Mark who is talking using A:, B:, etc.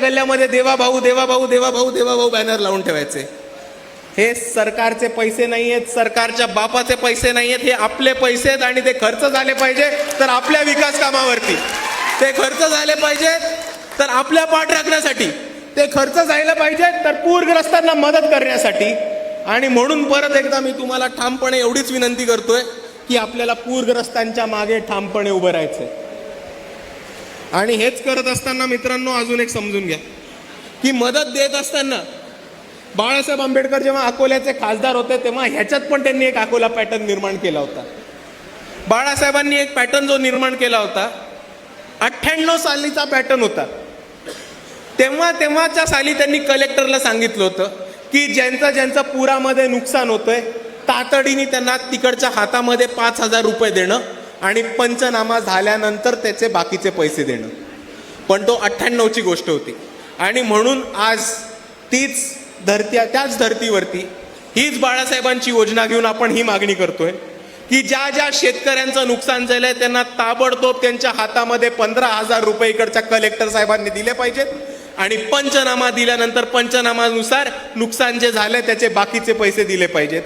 A: गल्ल्यामध्ये देवा भाऊ देवा भाऊ देवा भाऊ देवा भाऊ बॅनर लावून ठेवायचे. हे सरकारचे पैसे नाही आहेत सरकारच्या बापाचे पैसे नाही आहेत हे आपले पैसे आहेत आणि ते खर्च झाले पाहिजे तर आपल्या विकास कामावरती. ते खर्च झाले पाहिजेत तर आपल्या पाठ राखण्यासाठी. ते खर्च जायला पाहिजेत तर पूरग्रस्तांना मदत करण्यासाठी. आणि म्हणून परत एकदा मी तुम्हाला ठामपणे एवढीच विनंती करतोय की आपल्याला पूरग्रस्तांच्या मागे ठामपणे उभं राहायचंय. आणि हेच करत असताना मित्रांनो अजून एक समजून घ्या. की मदत देत असताना बाळासाहेब आंबेडकर जेव्हा अकोल्याचे खासदार होते तेव्हा ह्याच्यात पण त्यांनी एक अकोला पॅटर्न निर्माण केला होता. बाळासाहेबांनी एक पॅटर्न जो निर्माण केला होता अठ्ठ्याण्णव सालीचा पॅटर्न होता. तेव्हा तेव्हाच्या साली त्यांनी कलेक्टरला सांगितलं होतं की ज्यांचं ज्यांचं पुरामध्ये नुकसान होतंय तातडीने त्यांना तिकडच्या हातामध्ये पाच हजार रुपये देणं आणि पंचनामा झाल्यानंतर त्याचे बाकीचे पैसे देणं. पण तो अठ्ठ्याण्णवची गोष्ट होती. आणि म्हणून आज तीच धरती त्याच धर्तीवरती हीच बाळासाहेबांची योजना घेऊन आपण ही मागणी करतोय की ज्या ज्या शेतकऱ्यांचं नुकसान झालंय त्यांना ताबडतोब त्यांच्या हातामध्ये पंधरा हजार रुपये इकडच्या कलेक्टर साहेबांनी दिले पाहिजेत. आणि पंचनामा दिल्यानंतर पंचनामानुसार नुकसान जे झालंय त्याचे बाकीचे पैसे दिले पाहिजेत.